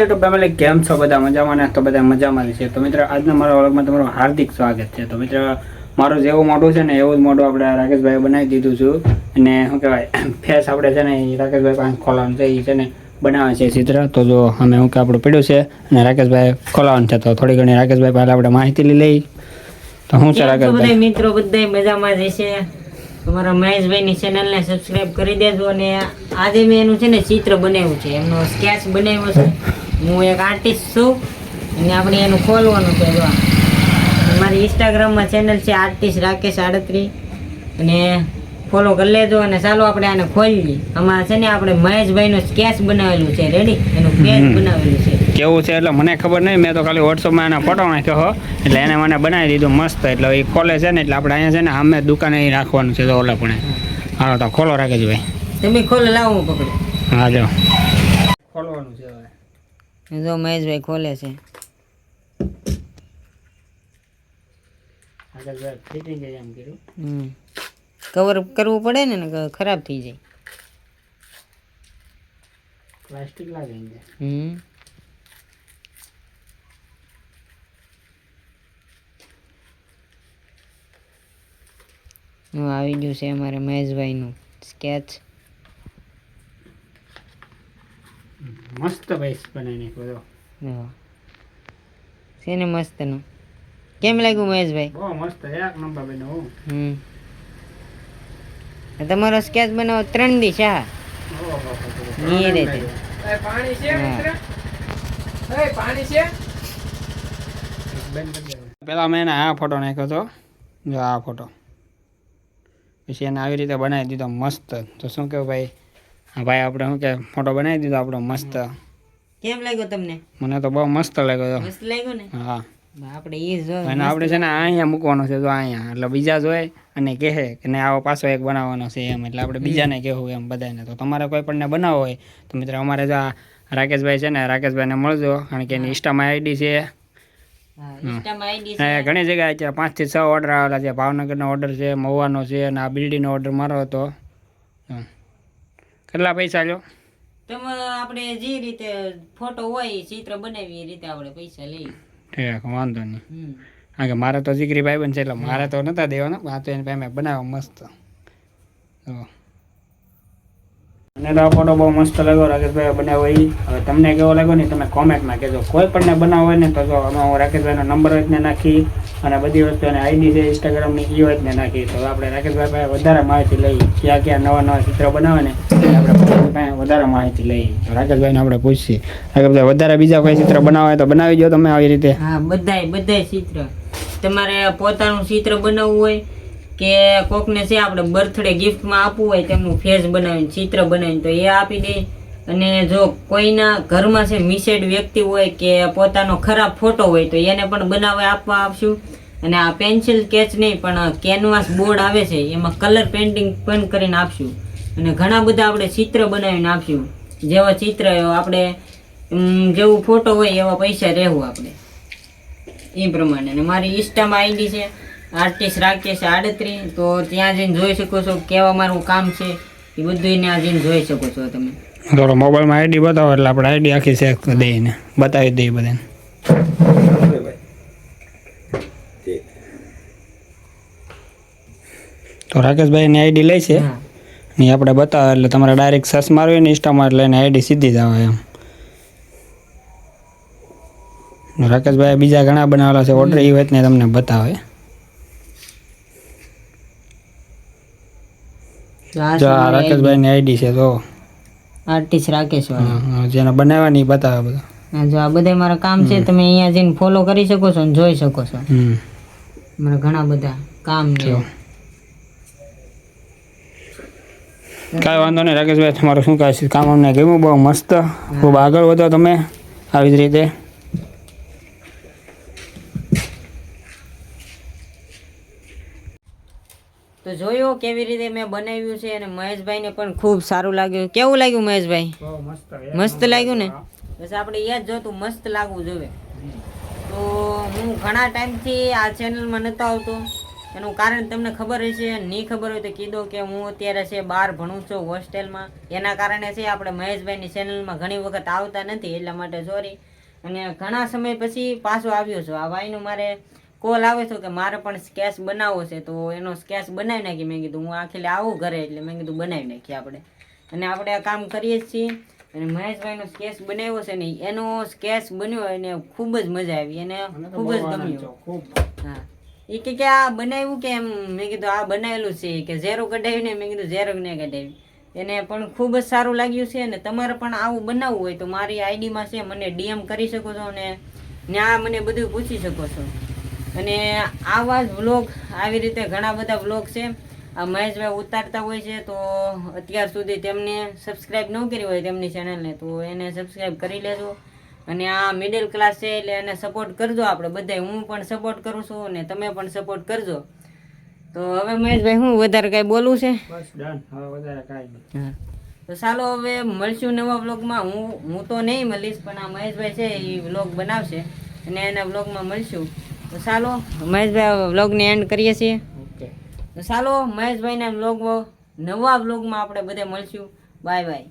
YouTube family કેમ છો? બધા મજામાં ને? તો બધા મજામાં છે. તો મિત્ર આજના મારા વ્લોગમાં તમારું હાર્દિક સ્વાગત છે. તો મિત્ર મારું જેવું મોઢું છે ને એવું જ મોઢું આપણે રાકેશભાઈ બનાવી દીધું છું. અને શું કહેવાય ફેસ આપણે છે ને રાકેશભાઈ પાસે ખોલાવાનું છે એ છે ને બનાવે છે ચિત્ર તો જો અમે શું કે આપણું પીડ્યું છે અને રાકેશભાઈ ખોલાવાનું છે. તો થોડી ઘણી રાકેશભાઈ પહેલાં આપણે માહિતી લઈ લઈ. તો શું છે રાકેશભાઈ? મિત્રો બધા મજામાં જ છે અમારા મહેશભાઈની ચેનલને સબસ્ક્રાઈબ કરી દેજો. અને આજે મેં એનું છે ને ચિત્ર બનાવ્યું છે. એમનો સ્કેચ બનાવ્યો છે. હું એક આર્ટિસ્ટ છું અને આપણે એનું ખોલવાનું છે મારી ઇન્સ્ટાગ્રામમાં ચેનલ છે આર્ટિસ્ટ રાકેશ આડત્રી. અને ફોલો કરી લેજો અને ચાલો આપણે આને ખોલીએ. આમાં છે ને આપણે મહેશભાઈનું સ્કેચ બનાવેલું છે. રેડી એનું પેજ બનાવેલું છે. કેવું છે? એટલે મને ખબર નહીં. મેં તો ખાલી વોટ્સઅપમાં એના ફોટો નાખ્યો હો. એટલે એને મને બનાવી દીધું મસ્ત. એટલે એ ખોલે છે ને એટલે આપણે અહીંયા છે ને સામે દુકાને રાખવાનું છે તો ઓલા પણ. હાલો તો ખોલો રાખે છે ભાઈ તમે ખોલો લાવો હું પકડું. હા જો. ખોલવાનું છે હવે. જો મહેશભાઈ ખોલે છે. કવર કરવું પડે ને ખરાબ થઈ જાય. પ્લાસ્ટિક લાગે હમ આવી ગયું છે અમારે મહેશભાઈનું સ્કેચ. મસ્ત ભાઈ બનાવી નાખ્યો જો છે ને મસ્તનું? કેમ લાગ્યું મહેશભાઈ? બહુ મસ્ત એક નંબર બન્યો હમ. તમારો સ્કેચ બનાવો ત્રણ દી શા એ રીતે પેલા મેં એને આ ફોટો નાખ્યો હતો. જો આ ફોટો. પછી એને આવી રીતે બનાવી દીધો મસ્ત. તો શું કહું ભાઈ? ભાઈ આપણે શું કે ફોટો બનાવી દીધો આપણો મસ્ત. કેમ લાગ્યો તમને? મને તો બહુ મસ્ત લાગ્યો મસ્ત લાગ્યો ને? હા. આપણે એ જો અને આપણે છે ને અહીંયા મૂકવાનો છે તો અહીંયા. એટલે બીજા જોઈ અને કહે કે ને આવો પાછો એક બનાવવાનો છે એમ. એટલે આપણે બીજાને કહેવું એમ બધાને તો તમારે કોઈ પણને બનાવવો હોય તો મિત્રો અમારે જો આ રાકેશભાઈ છે ને રાકેશભાઈને મળજો. કારણ કે એની ઇન્સ્ટામાં આઈડી છે. હા ઘણી જગ્યાએ પાંચથી છ ઓર્ડર આવેલા છે. ભાવનગરનો ઓર્ડર છે મહુવાનો છે અને આ બિલ્ડીનો ઓર્ડર મારો હતો. કેટલા પૈસા લો તમે આપણે જે રીતે ફોટો હોય એ ચિત્ર બનાવી એ રીતે આપણે પૈસા લઈએ. ઠીક વાંધો નહીં. કારણ કે મારે તો જીગરી બન છે એટલે મારે તો નતા દેવાના. આ તો એને ભાઈ મેં બનાવ્યો મસ્ત. મને તો આ ફોટો બહુ મસ્ત લાગ્યો. રાકેશભાઈ બનાવ્યો એ હવે તમને કેવો લાગ્યો ને તમે કોમેન્ટમાં કહેજો. કોઈ પણ બનાવો હોય ને તો જો આમાં હું રાકેશભાઈનો નંબર હોય નાખી અને બધી વસ્તુ એને આઈડી છે ઇન્સ્ટાગ્રામની એ હોય ને નાખી. તો આપણે રાકેશભાઈ પાસે વધારે માહિતી લઈ. ક્યાં ક્યાં નવા નવા ચિત્ર બનાવે ને આપણે વધારે માહિતી લઈ. રાકેશભાઈને આપણે પૂછીએ. રાકેશભાઈ, વધારે બીજા કોઈ ચિત્ર બનાવે તો બનાવી દો તમે આવી રીતે. હા, બધાય બધાય ચિત્ર. તમારે પોતાનું ચિત્ર બનાવવું હોય કે કોકને છે આપણે બર્થડે ગિફ્ટમાં આપવું હોય તેમનું ફેસ બનાવીને, ચિત્ર બનાવીને તો એ આપી દે. અને જો કોઈના ઘરમાં છે મિસેડ વ્યક્તિ હોય કે પોતાનો ખરાબ ફોટો હોય તો એને પણ બનાવવા આપવા આપશું. અને આ પેન્સિલ સ્કેચ નહીં, પણ કેનવાસ બોર્ડ આવે છે, એમાં કલર પેઇન્ટિંગ પણ કરીને આપશું. અને ઘણા બધા આપણે ચિત્ર બનાવીને આપશું. જેવા ચિત્ર આપણે જેવું ફોટો હોય એવા પૈસા રહેવું આપણે. એ પ્રમાણે. અને મારી ઇન્સ્ટામાં આઈડી છે. આર્ટિસ્ટ રાકેશ આડત્રી તો ત્યાં જઈને જોઈ શકો છો કેવા મારું કામ છે એ બધું ત્યાં જઈને જોઈ શકો છો તમે. થોડો મોબાઈલમાં આઈડી બતાવો એટલે આપણે આઈડી આખી ચેક દઈને બતાવી દઈએ બધાને. તો રાકેશભાઈની આઈડી લે છે ને આપણે બતાવે એટલે તમારે ડાયરેક્ટ સર્ચ મારવી ને ઇન્સ્ટામાં એટલે એની આઈડી સીધી જ આવે એમ. રાકેશભાઈ બીજા ઘણા બનાવેલા છે ઓર્ડર એ વાત ને તમને બતાવે તો આ જો આ રાકેશભાઈની આઈડી છે તો. આર્ટિસ્ટ રાકેશ વાળા જેને બનાવવાની બતાવે બધા. જો આ બધા મારા કામ છે તમે અહીંયા જઈને ફોલો કરી શકો છો અને જોઈ શકો છો. મારા ઘણા બધા કામ છે. કાંઈ વાંધો નહીં રાકેશભાઈ તમારું શું કહે છે? કામ અમને ગમ્યું બહુ મસ્ત. ખૂબ આગળ વધો તમે આવી જ રીતે. તો જોયો કેવી રીતે મેં બનાવ્યું છે અને મહેશભાઈને પણ ખૂબ સારું લાગ્યું. કેવું લાગ્યું મહેશભાઈ? મસ્ત લાગ્યું ને? બસ આપણે એ જ જોતું મસ્ત લાગવું જોઈએ તો હું ઘણા ટાઈમથી આ ચેનલમાં નહોતો આવતો. એનું કારણ તમને ખબર હશે નહીં ખબર હોય તો કીધો કે હું અત્યારે છે બહાર ભણું છું હોસ્ટેલમાં. એના કારણે છે આપણે મહેશભાઈની ચેનલમાં ઘણી વખત આવતા નથી એટલા માટે સોરી અને ઘણા સમય પછી પાછો આવ્યો છું. આ ભાઈનું મારે કોલ આવે છે કે મારે પણ સ્કેચ બનાવવો છે તો એનો સ્કેચ બનાવી નાખી. મેં કીધું હું આખી આવું ઘરે એટલે મેં કીધું બનાવી નાખીએ આપણે. અને આપણે આ કામ કરીએ જ છીએ. અને મહેશભાઈનો સ્કેચ બનાવ્યો છે ને એનો સ્કેચ બન્યો એને ખૂબ જ મજા આવી. એને ખૂબ જ ગમ્યું. હા. એ કે કે આ બનાવ્યું કે એમ? મેં કીધું આ બનાવેલું છે. કે ઝેરો કઢાવ્યું ને મેં કીધું ઝેરો ને કઢાવ્યું એને પણ ખૂબ જ સારું લાગ્યું છે અને તમારે પણ આવું બનાવવું હોય તો મારી આઈડીમાં છે મને ડીએમ કરી શકો છો અને ત્યાં મને બધું પૂછી શકો છો. અને આવા જ વ્લોગ આવી રીતે ઘણા બધા વ્લોગ છે. આ મહેશભાઈ ઉતારતા હોય છે તો અત્યાર સુધી તેમને સબસ્ક્રાઈબ ન કરી હોય તેમની ચેનલને તો એને સબસ્ક્રાઈબ કરી લેજો. અને આ મિડલ ક્લાસ છે એટલે એને સપોર્ટ કરજો આપણે બધાય. હું પણ સપોર્ટ કરું છું અને તમે પણ સપોર્ટ કરજો. તો હવે મહેશભાઈ હું વધારે કાંઈ બોલવું છે? બસ ડન હવે વધારે કાંઈ નહીં. તો ચાલો હવે મળશું નવા વ્લોગમાં. હું હું તો નહીં મળીશ પણ આ મહેશભાઈ છે એ વ્લોગ બનાવશે. અને એના વ્લોગમાં મળશું. તો ચાલો મહેશભાઈ વ્લોગને એન્ડ કરીએ છીએ. ઓકે તો ચાલો મહેશભાઈના વ્લોગ નવા વ્લોગમાં આપણે બધે મળશું. Bye bye